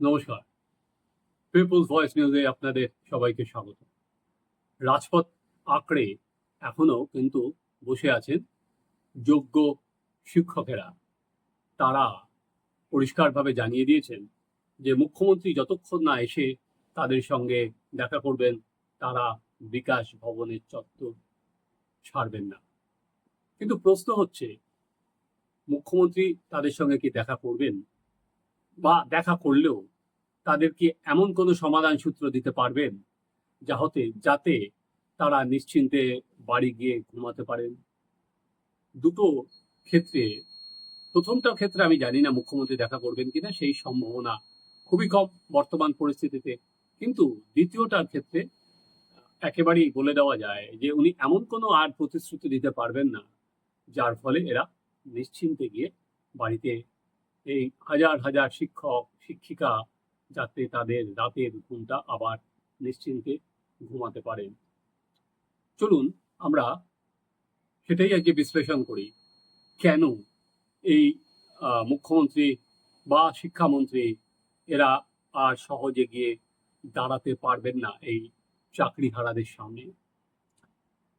নমস্কার। People's voice নিউজে আপনাদের সবাইকে স্বাগত। রাজপথ আঁকড়ে এখনও কিন্তু বসে আছেন যোগ্য শিক্ষকেরা। তারা পরিষ্কারভাবে জানিয়ে দিয়েছেন যে মুখ্যমন্ত্রী যতক্ষণ না এসে তাদের সঙ্গে দেখা করবেন, তারা বিকাশ ভবনের চত্বর ছাড়বেন না। কিন্তু প্রশ্ন হচ্ছে, মুখ্যমন্ত্রী তাদের সঙ্গে কি দেখা করবেন? বা দেখা করলেও তাদেরকে এমন কোনো সমাধান সূত্র দিতে পারবেন যা হতে যাতে তারা নিশ্চিন্তে বাড়ি গিয়ে ঘুমাতে পারেন। দুটো ক্ষেত্রে, প্রথমটা ক্ষেত্রে আমি জানি না মুখ্যমন্ত্রী দেখা করবেন কিনা, সেই সম্ভাবনা খুবই কম বর্তমান পরিস্থিতিতে। কিন্তু দ্বিতীয়টার ক্ষেত্রে, একেবারেই বলে দেওয়া যায় যে উনি এমন কোনো আর প্রতিশ্রুতি দিতে পারবেন না, যার ফলে এরা নিশ্চিন্তে গিয়ে বাড়িতে এই হাজার হাজার শিক্ষক, শিক্ষিকা যাতে তাদের রাতের ঘুমটা আবার নিশ্চিন্তে ঘুমাতে পারেন চলুন আমরা সেটাই আজকে বিশ্লেষণ করি। কেন এই মুখ্যমন্ত্রী বা শিক্ষামন্ত্রী এরা আর সহজে গিয়ে দাঁড়াতে পারবেন না এই চাকরিহারাদের সামনে?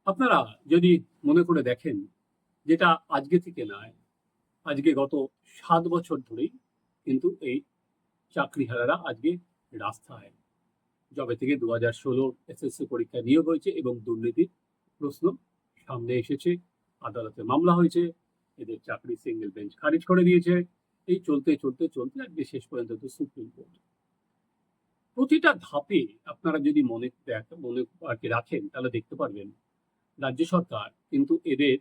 আপনারা যদি মনে করে দেখেন, যেটা আজকে থেকে নয় আজকে গত সাত বছর ধরেই কিন্তু এই চাকরিহারারা আজকে রাস্তায় যবে থেকে দু হাজার ষোলোর এসএসসি পরীক্ষা নিয়োগ হয়েছে এবং দুর্নীতির প্রশ্ন সামনে এসেছে। আদালতে মামলা হয়েছে, এদের চাকরি সিঙ্গেল বেঞ্চ খারিজ করে দিয়েছে। এই চলতে চলতে চলতে আজকে শেষ পর্যন্ত সুপ্রিম কোর্ট। প্রতিটা ধাপে আপনারা যদি মনে মনে আর কি রাখেন, তাহলে দেখতে পারবেন। রাজ্য সরকার কিন্তু এদের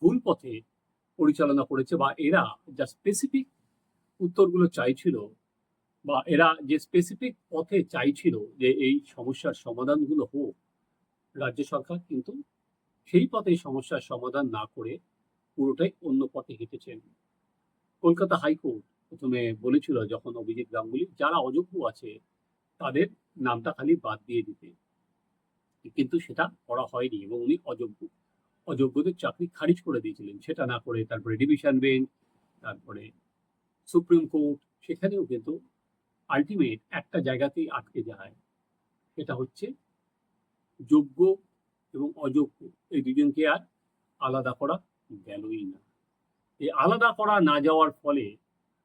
ভুল পথে পরিচালনা করেছে বা এরা যা স্পেসিফিক উত্তরগুলো চাইছিল বা এরা যে স্পেসিফিক পথে চাইছিল যে এই সমস্যার সমাধানগুলো হোক রাজ্য সরকার কিন্তু সেই পথে সমস্যার সমাধান না করে পুরোটাই অন্য পথে হেঁটেছেন কলকাতা হাইকোর্ট প্রথমে বলেছিল যখন অভিজিৎ গাঙ্গুলি, যারা অযোগ্য আছে তাদের নামটা খালি বাদ দিয়ে দিতে। কিন্তু সেটা করা হয়নি এবং উনি অযোগ্য। অযোগ্যদের চাকরি খারিজ করে দিয়েছিলেন। সেটা না করে তারপরে ডিভিশন বেঞ্চ, তারপরে সুপ্রিম কোর্ট, সেখানেও কিন্তু আলটিমেট একটা জায়গাতেই আটকে যায়। সেটা হচ্ছে যোগ্য এবং অযোগ্য, এই দুজনকে আর আলাদা করা গেলই না। এই আলাদা করা না যাওয়ার ফলে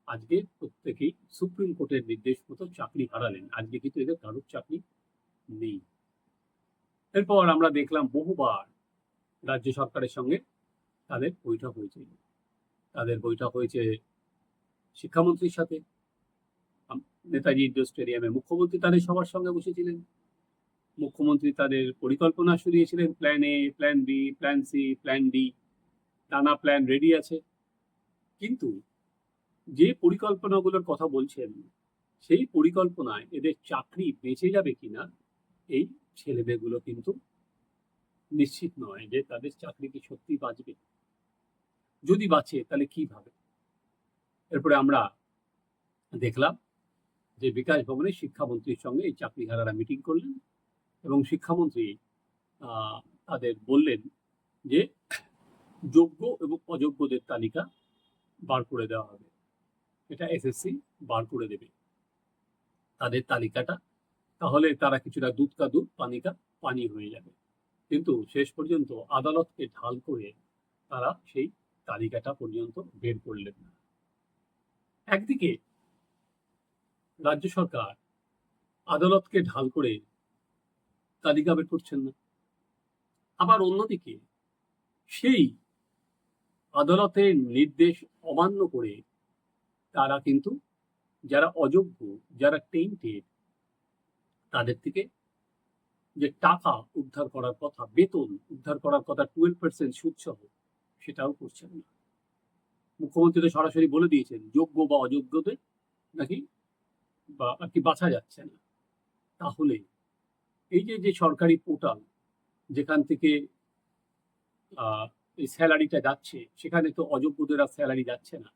আজকে প্রত্যেকেই সুপ্রিম কোর্টের নির্দেশ মতো চাকরি হারালেন। আজকে কিন্তু এদের কারোর চাকরি নেই। এরপর আমরা দেখলাম বহুবার রাজ্য সরকারের সঙ্গে তাদের বৈঠক হয়েছে তাদের বৈঠক হয়েছে শিক্ষামন্ত্রীর সাথে। নেতাজি ইন্ডোর স্টেডিয়ামে মুখ্যমন্ত্রী তাদের সবার সঙ্গে বসেছিলেন। মুখ্যমন্ত্রী তাদের পরিকল্পনা শুনিয়েছিলেন plan A plan B plan C plan D নানা প্ল্যান রেডি আছে। কিন্তু যে পরিকল্পনাগুলোর কথা বলছেন, সেই পরিকল্পনায় এদের চাকরি বেঁচে যাবে কিনা, এই ছেলেমেয়েগুলো কিন্তু নিশ্চিত নয় যে তাদের চাকরি কি সত্যি বাঁচবে। যদি বাঁচে, তাহলে কীভাবে এরপরে আমরা দেখলাম যে বিকাশ ভবনে শিক্ষামন্ত্রীর সঙ্গে এই চাকরিহারারা মিটিং করলেন এবং শিক্ষামন্ত্রী তাদের বললেন যে যোগ্য এবং অযোগ্যদের তালিকা বার করে দেওয়া হবে। এটা এসএসসি বার করে দেবে। তাদের তালিকাটা, তাহলে তারা কিছুটা দুধ কা দুধ, পানি কা পানি হয়ে যাবে। কিন্তু শেষ পর্যন্ত আদালতকে ঢাল করে তারা সেই তালিকাটা পর্যন্ত বের করলেন না। একদিকে রাজ্য সরকার আদালতকে ঢাল করে তালিকা বের করছেন না। আবার অন্যদিকে সেই আদালতের নির্দেশ অমান্য করে তারা কিন্তু যারা অযোগ্য, যারা টেন্টেড তাদের থেকে যে টাকা উদ্ধার করার কথা, বেতন উদ্ধার করার কথা টুয়েলভ পার্সেন্ট সুদ সহ সেটাও করছেন না। মুখ্যমন্ত্রী তো সরাসরি বলে দিয়েছেন, যোগ্য বা অযোগ্যদের নাকি বা আর কি বাছা যাচ্ছে না। তাহলে এই যে যে সরকারি পোর্টাল যেখান থেকে এই স্যালারিটা যাচ্ছে, সেখানে তো অযোগ্যদের আর স্যালারি যাচ্ছে না।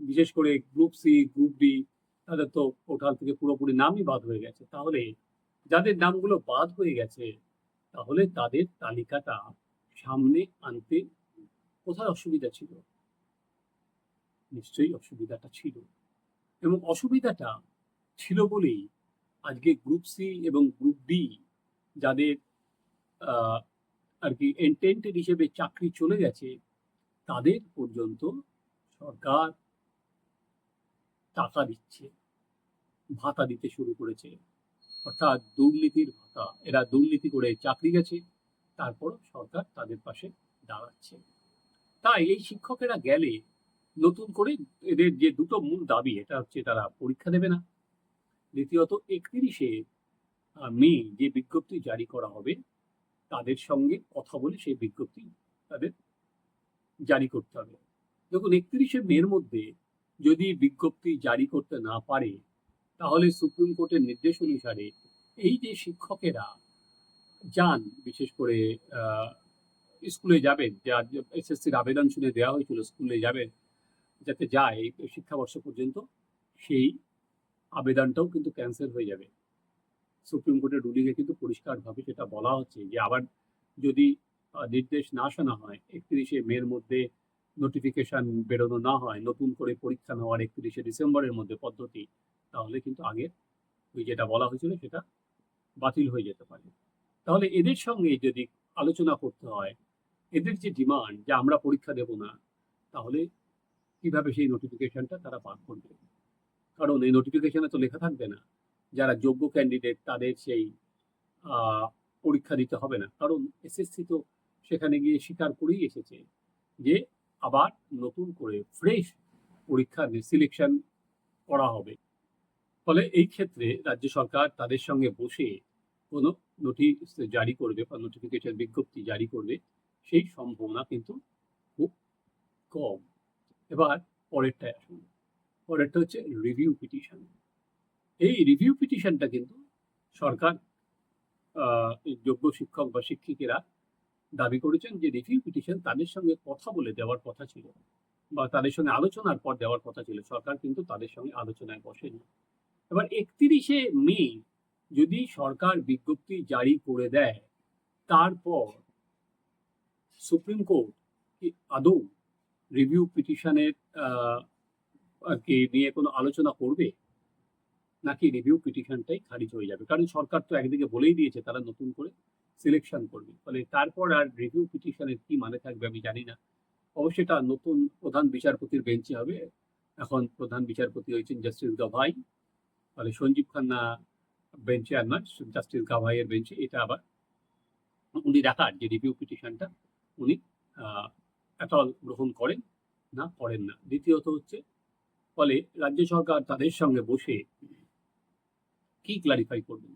বিশেষ করে গ্রুপ সি গ্রুপ ডি তাদের তো পোর্টাল থেকে পুরোপুরি নামই বাদ হয়ে গেছে। তাহলে যাদের নামগুলো বাদ হয়ে গেছে, তাহলে তাদের তালিকাটা সামনে আনতে কোথায় অসুবিধা ছিল? নিশ্চয়ই অসুবিধাটা ছিল। এবং অসুবিধাটা ছিল বলেই আজকে গ্রুপ সি এবং গ্রুপ ডি যাদের আর কি এন্টেন্টেড হিসেবে চাকরি চলে গেছে, তাদের পর্যন্ত সরকার টাকা দিচ্ছে, ভাতা দিতে শুরু করেছে। অর্থাৎ দুর্নীতির ভাতা। এরা দুর্নীতি করে চাকরি গেছে তারপর সরকার তাদের পাশে দাঁড়াচ্ছে। তাই এই শিক্ষকেরা গেলে নতুন করে এদের যে দুটো মূল দাবি, এটা হচ্ছে তারা পরীক্ষা দেবে না। দ্বিতীয়ত, একত্রিশে মে যে বিজ্ঞপ্তি জারি করা হবে, তাদের সঙ্গে কথা বলে সেই বিজ্ঞপ্তি তাদের জারি করতে হবে। দেখুন, একত্রিশে মের মধ্যে যদি বিজ্ঞপ্তি জারি করতে না পারে তাহলে সুপ্রিম কোর্টের নির্দেশ অনুসারে এই যে শিক্ষকেরা যান, বিশেষ করে স্কুলে যাবেন এসএসসির আবেদন শুনে দেওয়া হয়েছিল, স্কুলে যাবেন, যাতে যায় এই শিক্ষাবর্ষ পর্যন্ত, সেই আবেদনটাও কিন্তু ক্যান্সেল হয়ে যাবে। সুপ্রিম কোর্টের রুলিংয়ে কিন্তু পরিষ্কারভাবে সেটা বলা হচ্ছে যে, আবার যদি নির্দেশ না শোনা হয়, একত্রিশে মের মধ্যে নোটিফিকেশন বেরোনো না হয়, নতুন করে পরীক্ষা নেওয়ার একত্রিশে ডিসেম্বরের মধ্যে পদ্ধতি তাহলে কিন্তু আগে ওই যেটা বলা হয়েছিল সেটা বাতিল হয়ে যেতে পারে। তাহলে এদের সঙ্গে যদি আলোচনা করতে হয়, এদের যে ডিমান্ড যে আমরা পরীক্ষা দেব না, তাহলে কীভাবে সেই নোটিফিকেশনটা তারা পার করবে? কারণ এই নোটিফিকেশনে তো লেখা থাকবে না, যারা যোগ্য ক্যান্ডিডেট তাদের সেই পরীক্ষা দিতে হবে না। কারণ এসএসসি তো সেখানে গিয়ে স্বীকার করেই এসেছে যে আবার নতুন করে ফ্রেশ পরীক্ষা সিলেকশন করা হবে। ফলে এই ক্ষেত্রে রাজ্য সরকার তাদের সঙ্গে বসে কোনো নোটিশ জারি করবে বা নোটিফিকেশন বিজ্ঞপ্তি জারি করবে, সেই সম্ভাবনা কিন্তু খুব কম। এবার পরেরটায় আসুন। পরেরটা হচ্ছে রিভিউ পিটিশন এই রিভিউ পিটিশনটা কিন্তু সরকার যোগ্য শিক্ষক বা শিক্ষিকেরা দাবি করেছেন যে রিভিউ পিটিশন তাদের সঙ্গে কথা বলে দেওয়ার কথা ছিল বা তাদের সঙ্গে আলোচনার পর দেওয়ার কথা ছিল। সরকার কিন্তু তাদের সঙ্গে আলোচনায় বসেনি। এবার একত্রিশে মে যদি সরকার বিজ্ঞপ্তি জারি করে দেয়, তারপর সুপ্রিম কোর্ট আদৌ রিভিউ পিটিশনের নিয়ে কোনো আলোচনা করবে? নাকি রিভিউ পিটিশনটাই খারিজ হয়ে যাবে? কারণ সরকার তো একদিকে বলেই দিয়েছে তারা নতুন করে সিলেকশন করবে। ফলে তারপর আর রিভিউ পিটিশনের কি মানে থাকবে আমি জানি না। অবশ্যই এটা নতুন প্রধান বিচারপতির বেঞ্চে হবে। এখন প্রধান বিচারপতি হয়েছেন জাস্টিস গাভাই। ফলে সঞ্জীব খান্না বেঞ্চে আর নয় জাস্টিস গাভাইয়ের বেঞ্চে এটা আবার উনি দেখার যে রিভিউ পিটিশনটা উনি অ্যাটল গ্রহণ করেন না করেন না। দ্বিতীয়ত হচ্ছে, ফলে রাজ্য সরকার তাদের সঙ্গে বসে কি ক্লারিফাই করবেন?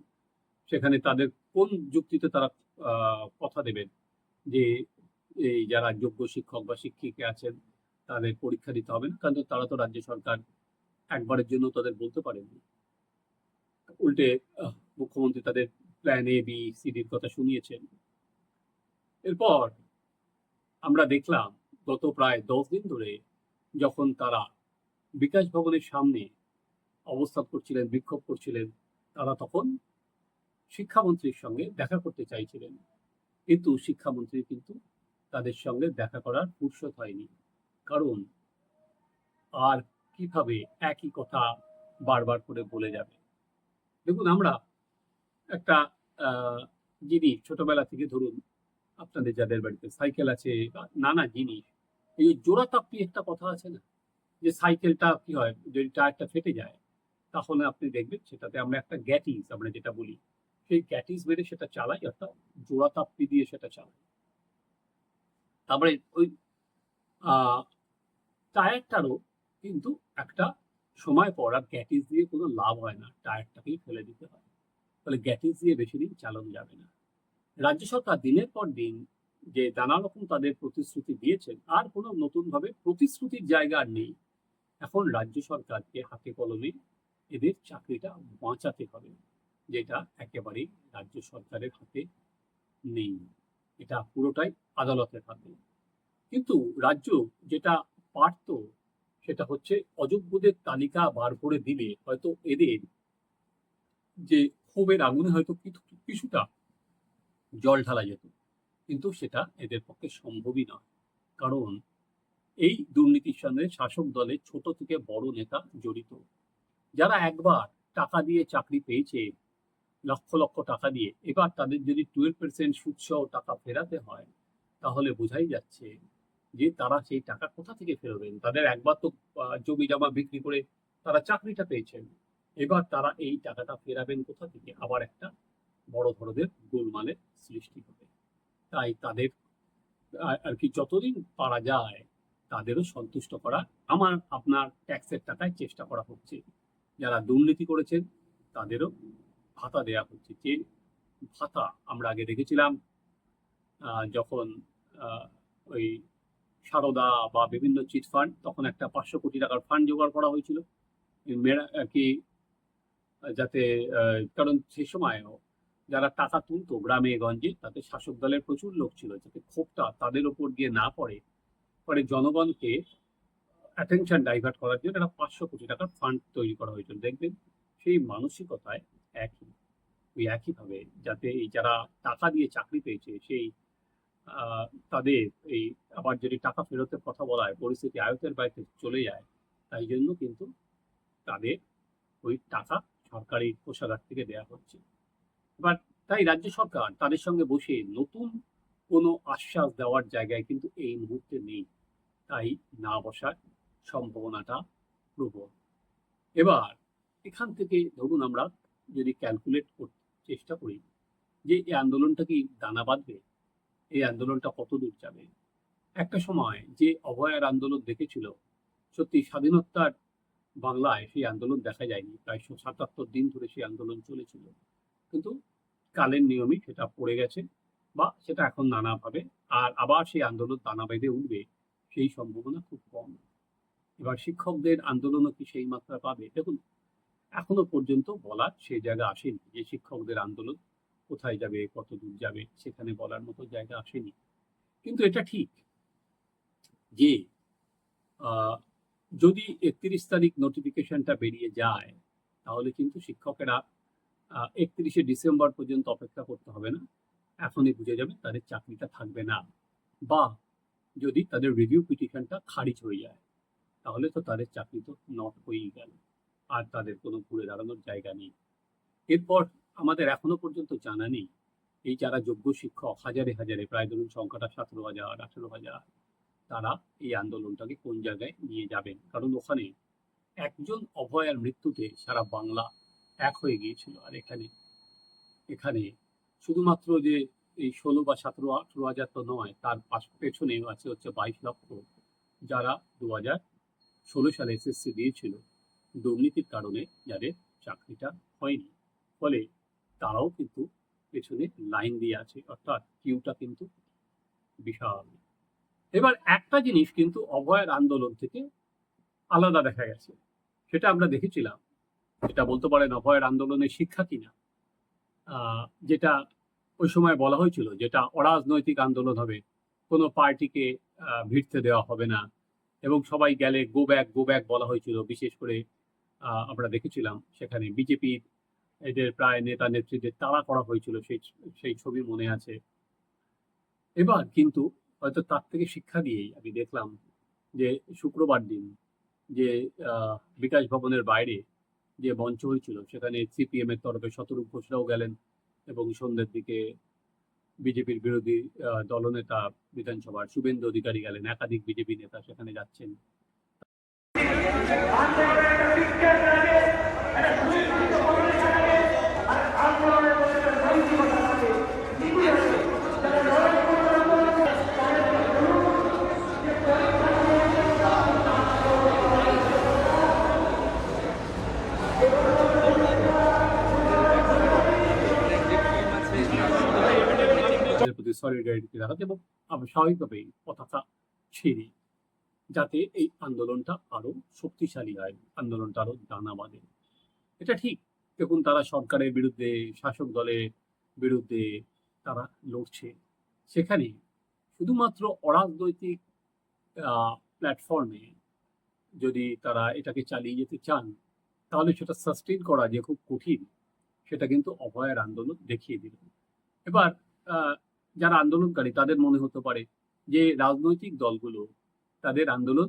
সেখানে তাদের কোন যুক্তিতে তারা কথা দেবেন? যে এই যারা যোগ্য শিক্ষক বা শিক্ষিকা আছেন, তাদের পরীক্ষা দিতে হবে না, কারণ তারা তো রাজ্য সরকার একবারের জন্য তাদের বলতে পারেননি। উল্টে মুখ্যমন্ত্রী তাদের প্ল্যান এ বি সিডির কথা শুনিয়েছেন। এরপর আমরা দেখলাম, গত প্রায় দশ দিন ধরে যখন তারা বিকাশ ভবনের সামনে অবস্থান করছিলেন, বিক্ষোভ করছিলেন, তারা তখন শিক্ষামন্ত্রীর সঙ্গে দেখা করতে চাইছিলেন। কিন্তু শিক্ষামন্ত্রী কিন্তু তাদের সঙ্গে দেখা করার ফুরসত হয়নি। কারণ আর কীভাবে একই কথা বারবার করে বলে যাবে? দেখুন, আমরা একটা জিনিস ছোটবেলা থেকে ধরুন, আপনাদের যাদের বাড়িতে সাইকেল আছে বা নানা জিনিস এই যে জোড়া তাপ্পি একটা কথা আছে না? যে সাইকেলটা কি হয়, যদি টায়ারটা ফেটে যায়, তাহলে আপনি দেখবেন সেটাতে আমরা একটা গ্যাটিস, আমরা যেটা বলি, সেই গ্যাটিস মেরে সেটা চালাই, অর্থাৎ জোড়া তাপ্পি দিয়ে সেটা চালাই। তারপরে ওই টায়ারটারও কিন্তু একটা সময় পর আর গ্যাটিস দিয়ে কোনো লাভ হয় না, টায়ারটাকেই ফেলে দিতে হয়। ফলে গ্যাটিস দিয়ে বেশি দিন চালানো যাবে না। রাজ্য সরকার দিনের পর দিন যে নানা রকম তাদের প্রতিশ্রুতি দিয়েছেন, আর কোনো নতুনভাবে প্রতিশ্রুতির জায়গা আর নেই। এখন রাজ্য সরকারকে হাতে কলমে এদের চাকরিটা বাঁচাতে হবে, যেটা একেবারেই রাজ্য সরকারের হাতে নেই। এটা পুরোটাই আদালতের হাতে। কিন্তু রাজ্য যেটা পারত সেটা হচ্ছে অযোগ্যদের তালিকা বার করে দিলে হয়তো এদের যে ক্ষোভের আগুনে হয়তো কিছুটা জল ঢালা যেত। কিন্তু সেটা এদের পক্ষে সম্ভবই নয়। কারণ এই দুর্নীতির সঙ্গে শাসক দলের ছোট থেকে বড় নেতা জড়িত। যারা একবার টাকা দিয়ে চাকরি পেয়েছে, লক্ষ লক্ষ টাকা দিয়ে, এবার তাদের যদি টুয়েলভ পার্সেন্ট সুদসহ টাকা ফেরাতে হয়, তাহলে বোঝাই যাচ্ছে যে তারা সেই টাকা কোথা থেকে ফেরবেন? তাদের একবার তো জমি জমা বিক্রি করে তারা চাকরিটা পেয়েছেন। এবার তারা এই টাকাটা ফেরাবেন কোথা থেকে? আবার একটা বড় ধরনের গোলমালের সৃষ্টি হবে। তাই তাদের আর কি যতদিন পারা যায় তাদেরও সন্তুষ্ট করা আমার, আপনার ট্যাক্সের টাকায় চেষ্টা করা হচ্ছে। যারা দুর্নীতি করেছেন তাদেরও ভাতা দেয়া হচ্ছে। যে ভাতা আমরা আগে দেখেছিলাম যখন ওই সারদা বা বিভিন্ন চিট ফান্ড, তখন একটা পাঁচশো কোটি টাকার ফান্ড জোগাড় করা হয়েছিল। কি যাতে কারণ সে সময়ও যারা টাকা তুলতো গ্রামে, গঞ্জে তাতে শাসক দলের প্রচুর লোক ছিল, যাতে ক্ষোভটা তাদের ওপর গিয়ে না পড়ে, পরে জনগণকে অ্যাটেনশন ডাইভার্ট করার জন্য একটা পাঁচশো কোটি টাকার ফান্ড তৈরি করা হয়েছিল। দেখবেন, সেই মানসিকতায় একই, ওই একইভাবে যাতে এই যারা টাকা দিয়ে চাকরি পেয়েছে, সেই তাদের এই আবার যদি টাকা ফেরতের কথা বলা হয়, পরিস্থিতি আয়তের বাইরে চলে যায়, তাই জন্য কিন্তু তাদের ওই টাকা সরকারি কোষাগার থেকে দেয়া হচ্ছে। এবার তাই রাজ্য সরকার তাদের সঙ্গে বসে নতুন কোনো আশ্বাস দেওয়ার জায়গায় কিন্তু এই মুহূর্তে নেই। তাই না বসার সম্ভাবনাটা প্রবল। এবার এখান থেকে ধরুন আমরা যদি ক্যালকুলেট করতে চেষ্টা করি যে এই আন্দোলনটা কি দানা বাঁধবে? এই আন্দোলনটা কত দূর যাবে? একটা সময় যে অভয়ার আন্দোলন দেখেছিল, সত্যি স্বাধীনতার বাংলায় সেই আন্দোলন দেখা যায়নি। প্রায় সাতাত্তর দিন ধরে সেই আন্দোলন চলেছিল। কিন্তু কালের নিয়মে সেটা পড়ে গেছে বা সেটা এখন নানাভাবে আর আবার সেই আন্দোলন দানা বেঁধে উঠবে সেই সম্ভাবনা খুব কম। এবার শিক্ষকদের আন্দোলনও কি সেই মাত্রা পাবে? দেখুন, এখনও পর্যন্ত বলার সেই জায়গা আসেনি যে শিক্ষকদের আন্দোলন কোথায় যাবে কত দূর যাবে, সেখানে বলার মতো জায়গা আসেনি। কিন্তু এটা ঠিক যে যদি একত্রিশ তারিখ নোটিফিকেশনটা বেরিয়ে যায়, তাহলে কিন্তু শিক্ষকেরা একত্রিশে ডিসেম্বর পর্যন্ত অপেক্ষা করতে হবে না। এখনই বুঝে যাবে তাদের চাকরিটা থাকবে না। বা যদি তাদের রিভিউ পিটিশনটা খারিজ হয়ে যায়, তাহলে তো তাদের চাকরি তো নট হয়েই গেল। আর তাদের কোনো ঘুরে দাঁড়ানোর জায়গা নেই। এরপর আমাদের এখনও পর্যন্ত জানা নেই। এই যারা যোগ্য শিক্ষক, হাজারে হাজারে, প্রায় ধরুন সংখ্যাটা সতেরো হাজার, আঠেরো হাজার, তারা এই আন্দোলনটাকে কোন জায়গায় নিয়ে যাবেন? কারণ ওখানে একজন অভয়ার মৃত্যুতে সারা বাংলা এক হয়ে গিয়েছিল। আর এখানে এখানে শুধুমাত্র যে এই ষোলো বা সতেরো, আঠেরো হাজার তো নয়, তার পাশ পেছনে আছে হচ্ছে বাইশ লক্ষ যারা দু হাজার ষোলো সালে এসএসসি দিয়েছিল। দুর্নীতির কারণে যাদের চাকরিটা হয়নি। ফলে তারাও কিন্তু পেছনে লাইন দিয়ে আছে, অর্থাৎ কিউটা কিন্তু বিশাল। এবার একটা জিনিস কিন্তু অভয়ের আন্দোলন থেকে আলাদা দেখা গেছে, সেটা আমরা দেখেছিলাম। এটা বলতে পারেন অভয়ের আন্দোলনের শিক্ষা কিনা। যেটা ওই সময় বলা হয়েছিল যেটা অরাজনৈতিক আন্দোলন হবে, কোনো পার্টিকে ভিড়তে দেওয়া হবে না। এবং সবাই গেলে গো ব্যাক গো ব্যাক বলা হয়েছিল, বিশেষ করে আমরা দেখেছিলাম সেখানে বিজেপির এদের প্রায় নেতা নেত্রীদের তাড়া করা হয়েছিল, সেই সেই ছবি মনে আছে। এবার কিন্তু হয়তো তার থেকে শিক্ষা দিয়েই আমি দেখলাম যে শুক্রবার দিন যে বিকাশ ভবনের বাইরে যে মঞ্চ হয়েছিল, সেখানে সিপিএম এর তরফে শতরূপ ঘোষরাও গেলেন এবং সন্ধ্যের দিকে বিজেপির বিরোধী দলনেতা বিধানসভার শুভেন্দু অধিকারী গেলেন, একাধিক বিজেপি নেতা সেখানে যাচ্ছেন। সলিডারিটি দেখাতে এবং স্বাভাবিকভাবেই পতাকা ছেড়ে যাতে এই আন্দোলনটা আরও শক্তিশালী হয়, আন্দোলনটা আরও দানা বাঁধে। এটা ঠিক দেখুন তারা সরকারের বিরুদ্ধে, শাসক দলের বিরুদ্ধে তারা লড়ছে, সেখানে শুধুমাত্র অরাজনৈতিক প্ল্যাটফর্মে যদি তারা এটাকে চালিয়ে যেতে চান, তাহলে সেটা সাস্টেন করা যে খুব কঠিন, সেটা কিন্তু অভয়ের আন্দোলন দেখিয়ে দিল। এবার যারা আন্দোলনকারী, তাদের মনে হতে পারে যে রাজনৈতিক দলগুলো তাদের আন্দোলন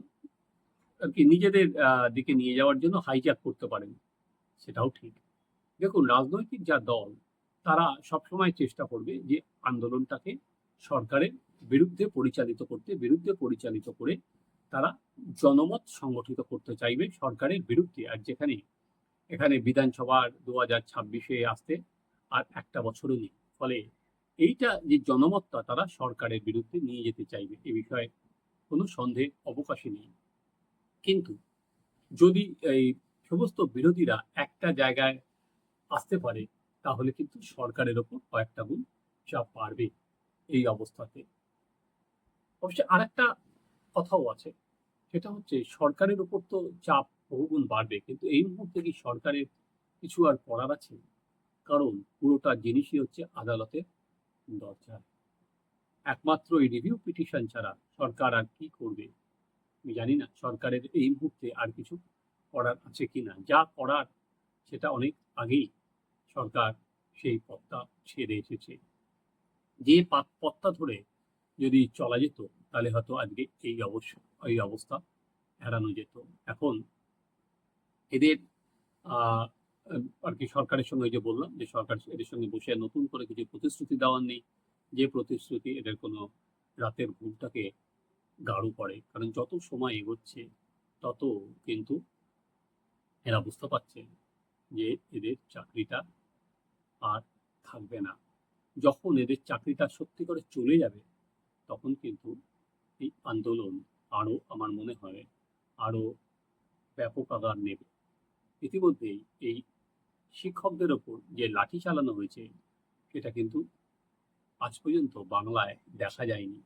আর কি নিজেদের দিকে নিয়ে যাওয়ার জন্য হাইজ্যাক করতে পারেন। সেটাও ঠিক। দেখুন, রাজনৈতিক যা দল, তারা সবসময় চেষ্টা করবে যে আন্দোলনটাকে সরকারের বিরুদ্ধে পরিচালিত করতে, বিরুদ্ধে পরিচালিত করে তারা জনমত সংগঠিত করতে চাইবে সরকারের বিরুদ্ধে। আর যেখানে, এখানে বিধানসভার দু হাজার ছাব্বিশে আসতে আর একটা বছরও নেই। ফলে এইটা যে জনমতটা তারা সরকারের বিরুদ্ধে নিয়ে যেতে চাইবে, এ বিষয়ে কোনো সন্দেহ, অবকাশই নেই। কিন্তু যদি এই সমস্ত বিরোধীরা একটা জায়গায় আসতে পারে, তাহলে কিন্তু সরকারের ওপর কয়েকটা গুণ চাপ বাড়বে এই অবস্থাতে। অবশ্যই আরেকটা কথাও আছে, সেটা হচ্ছে সরকারের উপর তো চাপ বহুগুণ বাড়বে, কিন্তু এই মুহূর্তে কি সরকারের কিছু আর করার আছে? কারণ পুরোটা জিনিসই হচ্ছে আদালতের দরজা। একমাত্র এই রিভিউ পিটিশন ছাড়া সরকার আর কি করবে? আমি জানি না, সরকারের এই মুহূর্তে আর কিছু করার আছে কিনা যা করার, সেটা অনেক আগেই সরকার সেই পথটা ছেড়ে এসেছে। যে পথটা ধরে যদি চলা যেত, তাহলে হয়তো আজকে এই অবশ্য এই অবস্থা এড়ানো যেত। এখন এদের আর কি সরকারের সঙ্গে যে বললাম যে সরকার এদের সঙ্গে বসে নতুন করে কিছু প্রতিশ্রুতি দেওয়ার নেই। যে প্রতিশ্রুতি এদের কোনো রাতের ঘুমটাকে গাঢ় করে, কারণ যত সময় এগোচ্ছে, তত কিন্তু এরা বুঝতে পারছে যে এদের চাকরিটা আর থাকবে না। যখন এদের চাকরিটা সত্যি করে চলে যাবে, তখন কিন্তু এই আন্দোলন আরও আমার মনে হয় আরও ব্যাপক আকার নেবে। ইতিমধ্যেই এই শিক্ষকদের ওপর যে লাঠি চালানো হয়েছে, সেটা কিন্তু আজ পর্যন্ত বাংলায় দেখা যায়নি।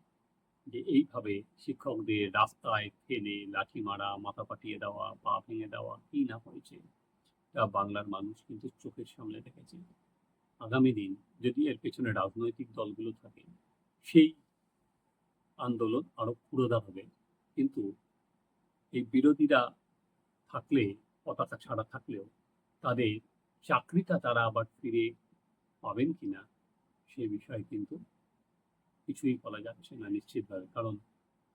যে এইভাবে শিক্ষকদের রাস্তায় ফেলে লাঠি মারা, মাথা পাঠিয়ে দেওয়া, পা ভেঙে দেওয়া কি না হয়েছে, তা বাংলার মানুষ কিন্তু চোখের সামনে দেখেছে। আগামী দিন যদি এর পেছনে রাজনৈতিক দলগুলো থাকে, সেই আন্দোলন আরও পুরোদা হবে। কিন্তু এই বিরোধীরা থাকলে, পতাকা ছাড়া থাকলেও তাদের চাকরিটা তারা আবার ফিরে পাবেন কিনা সে বিষয়ে কিন্তু কিছুই বলা যাচ্ছে না নিশ্চিতভাবে, কারণ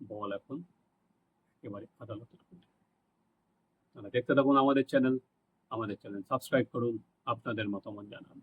বল এখন এবারে আদালতের তারা দেখতে থাকুন আমাদের চ্যানেল আমাদের চ্যানেল সাবস্ক্রাইব করুন, আপনাদের মতামত জানান।